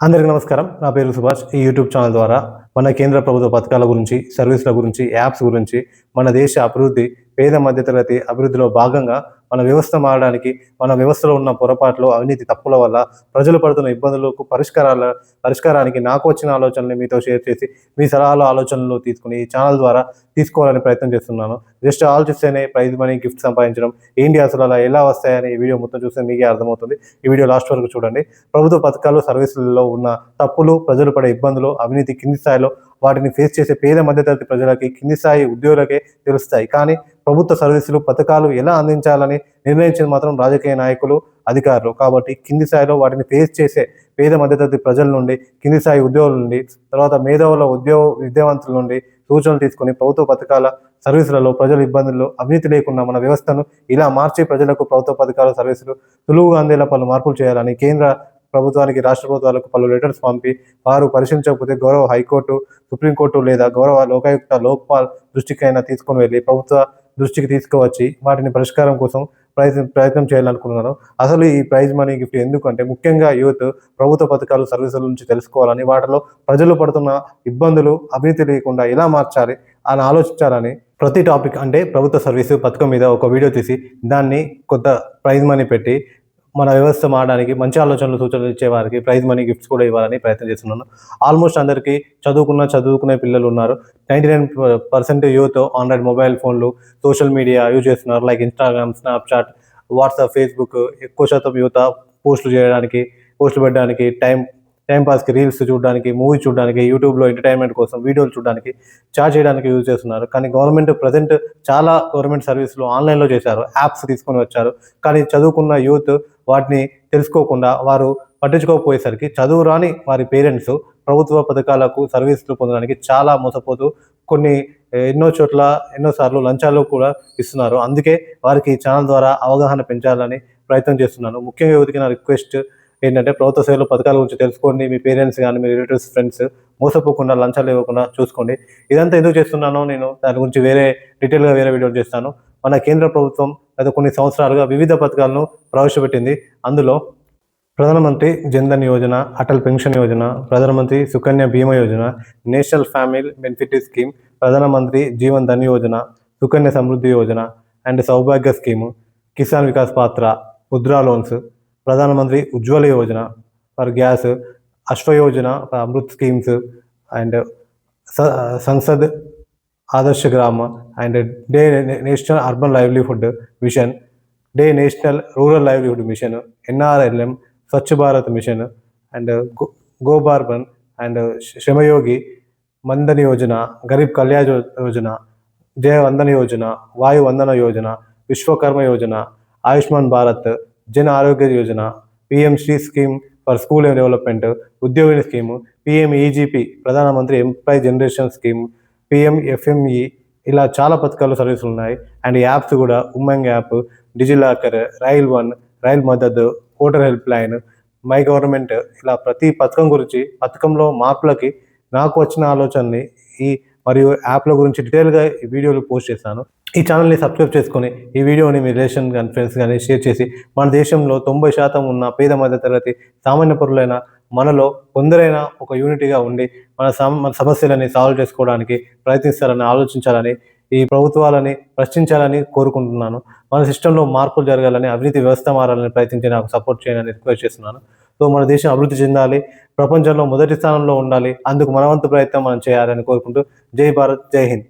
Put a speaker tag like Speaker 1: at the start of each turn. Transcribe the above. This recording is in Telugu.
Speaker 1: అందరికీ నమస్కారం. నా పేరు సుభాష్. ఈ యూట్యూబ్ ఛానల్ ద్వారా మన కేంద్ర ప్రభుత్వ పథకాల గురించి సర్వీసుల గురించి యాప్స్ గురించి మన దేశ అభివృద్ధి పేద మధ్యతరగతి అభివృద్ధిలో భాగంగా మన వ్యవస్థ మారడానికి మన వ్యవస్థలో ఉన్న పొరపాట్లు అవినీతి తప్పుల వల్ల ప్రజలు పడుతున్న ఇబ్బందులకు పరిష్కారాల పరిష్కారానికి నాకు వచ్చిన ఆలోచనలు మీతో షేర్ చేసి మీ సలహాలు ఆలోచనలు తీసుకుని ఈ ఛానల్ ద్వారా తీసుకోవాలని ప్రయత్నం చేస్తున్నాను. జస్ట్ ఆలోచిస్తేనే ప్రైజ్ మనీ గిఫ్ట్ సంపాదించడం ఏంటి అసలు అలా ఎలా వస్తాయని ఈ వీడియో మొత్తం చూస్తే మీకే అర్థమవుతుంది. ఈ వీడియో లాస్ట్ వరకు చూడండి. ప్రభుత్వ పథకాలు సర్వీసులలో ఉన్న తప్పులు ప్రజలు పడే ఇబ్బందులు అవినీతి కింది స్థాయిలో వాటిని ఫేస్ చేసే పేద మధ్యతరగతి ప్రజలకి కింది స్థాయి ఉద్యోగులకే తెలుస్తాయి. కానీ ప్రభుత్వ సర్వీసులు పథకాలు ఎలా అందించాలని నిర్ణయించేది మాత్రం రాజకీయ నాయకులు అధికారులు. కాబట్టి కింది స్థాయిలో వాటిని ఫేస్ చేసే పేద మధ్యతరగతి ప్రజల నుండి కింది స్థాయి ఉద్యోగుల నుండి తర్వాత మేధావుల ఉద్యోగ విద్యావంతుల నుండి సూచనలు తీసుకుని ప్రభుత్వ పథకాల సర్వీసులలో ప్రజల ఇబ్బందులు అవినీతి లేకుండా మన వ్యవస్థను ఇలా మార్చి ప్రజలకు ప్రభుత్వ పథకాల సర్వీసులు సులువుగా అందేలా పలు మార్పులు చేయాలని కేంద్ర ప్రభుత్వానికి రాష్ట్ర ప్రభుత్వాలకు పలు లెటర్స్ పంపి వారు పరిశీలించకపోతే గౌరవ హైకోర్టు సుప్రీంకోర్టు లేదా గౌరవ లోకాయుక్త లోక్పాల్ దృష్టికైనా తీసుకొని వెళ్ళి ప్రభుత్వ దృష్టికి తీసుకువచ్చి వాటిని పరిష్కారం కోసం ప్రయత్నం ప్రయత్నం చేయాలనుకున్నాను అసలు ఈ ప్రైజ్ మనీ గిఫ్ట్ ఎందుకంటే ముఖ్యంగా యూత్ ప్రభుత్వ పథకాలు సర్వీసుల నుంచి తెలుసుకోవాలని వాటిలో ప్రజలు పడుతున్న ఇబ్బందులు అభివృద్ధి లేకుండా ఎలా మార్చాలి అని ఆలోచించాలని ప్రతి టాపిక్ అంటే ప్రభుత్వ సర్వీసు పథకం మీద ఒక వీడియో తీసి దాన్ని కొత్త ప్రైజ్ మనీ పెట్టి మన వ్యవస్థ మారడానికి మంచి ఆలోచనలు సూచనలు ఇచ్చేవారికి ప్రైజ్ మనీ గిఫ్ట్స్ కూడా ఇవ్వాలని ప్రయత్నం చేస్తున్నాను. ఆల్మోస్ట్ అందరికీ చదువుకున్న చదువుకునే పిల్లలు ఉన్నారు. Ninety nine percent youth android mobile ఫోన్లు సోషల్ మీడియా యూజ్ చేస్తున్నారు. Like Instagram Snapchat WhatsApp Facebook ఎక్కువ శాతం యువత పోస్టులు చేయడానికి పోస్టులు పెట్టడానికి టైం టైంపాస్కి రీల్స్ చూడడానికి మూవీ చూడడానికి యూట్యూబ్లో ఎంటర్టైన్మెంట్ కోసం వీడియోలు చూడడానికి చార్జ్ చేయడానికి యూజ్ చేస్తున్నారు. కానీ గవర్నమెంట్ ప్రజెంట్ చాలా గవర్నమెంట్ సర్వీసులు ఆన్లైన్లో చేశారు. యాప్స్ తీసుకొని వచ్చారు. కానీ చదువుకున్న యూత్ వాటిని తెలుసుకోకుండా వారు పట్టించుకోకపోయేసరికి చదువు రాని వారి పేరెంట్స్ ప్రభుత్వ పథకాలకు సర్వీసులు పొందడానికి చాలా మోసపోతూ కొన్ని ఎన్నో చోట్ల ఎన్నోసార్లు లంచాలు కూడా ఇస్తున్నారు. అందుకే వారికి ఛానల్ ద్వారా అవగాహన పెంచాలని ప్రయత్నం చేస్తున్నాను. ముఖ్యంగా యువతికి నా రిక్వెస్ట్ ఏంటంటే ప్రభుత్వ సేవలు పథకాల గురించి తెలుసుకోండి. మీ పేరెంట్స్ కానీ మీ రిలేటివ్స్ ఫ్రెండ్స్ మోసపోకుండా లంచాలు ఇవ్వకుండా చూసుకోండి. ఇదంతా ఎందుకు చేస్తున్నానో నేను దాని గురించి వేరే డీటెయిల్గా వేరే వీడియో చేస్తాను. మన కేంద్ర ప్రభుత్వం గత కొన్ని సంవత్సరాలుగా వివిధ పథకాలను ప్రవేశపెట్టింది. అందులో Pradhan Mantri Jan Dhan Yojana Atal pension Yojana Pradhan Mantri Sukanya Bima Yojana national family benefit scheme Pradhan Mantri Jeevan Dhan Yojana Sukanya Samriddhi Yojana and Saubhagya scheme Kisan Vikas Patra Mudra loans Pradhan Mantri Ujjwala Yojana for gas Ashwa Yojana for Amrut schemes and Sansad Adarsh Gram and day national urban livelihood mission day national rural livelihood mission NRLM Swachh Bharat mission and go గోబార్బన్ and Shramyogi Maandhan Yojana Garib Kalyan Yojana జయ వందన యోజన వాయు Vandana Yojana Vishwakarma Yojana Ayushman Bharat Jan Arogya Yojana PM Shri scheme for school development Udyogini scheme PM EGP ప్రధానమంత్రి employ generation scheme PM FME ఇలా చాలా పథకాలు సర్వీసులు ఉన్నాయి. అండ్ యాప్స్ కూడా Umang app DigiLocker rail one rail Madad voter help line my government ఇలా ప్రతి పథకం గురించి పథకంలో మార్పులకి నాకు వచ్చిన ఆలోచనని ఈ మరియు యాప్ల గురించి డీటెయిల్గా ఈ వీడియోలు పోస్ట్ చేశాను. ఈ ఛానల్ని సబ్స్క్రైబ్ చేసుకొని ఈ వీడియోని మీ రిలేషన్ కానీ ఫ్రెండ్స్ కానీ షేర్ చేసి మన దేశంలో తొంభై శాతం ఉన్న పేద మధ్య తరగతి సామాన్య పరులైన మనలో కొందరైనా ఒక యూనిటీగా ఉండి మన సమ మన సమస్యలని సాల్వ్ చేసుకోవడానికి ప్రయత్నిస్తారని ఆలోచించాలని ఈ ప్రభుత్వాలని ప్రశ్నించాలని కోరుకుంటున్నాను. మన సిస్టంలో మార్పులు జరగాలని అవినీతి వ్యవస్థ మారాలని ప్రయత్నించి నాకు సపోర్ట్ చేయాలని రిక్వెస్ట్ చేస్తున్నాను. సో మన దేశం అభివృద్ధి చెందాలి ప్రపంచంలో మొదటి స్థానంలో ఉండాలి అందుకు మనవంతు ప్రయత్నం మనం చేయాలని కోరుకుంటూ జై భారత్ జై హింద్.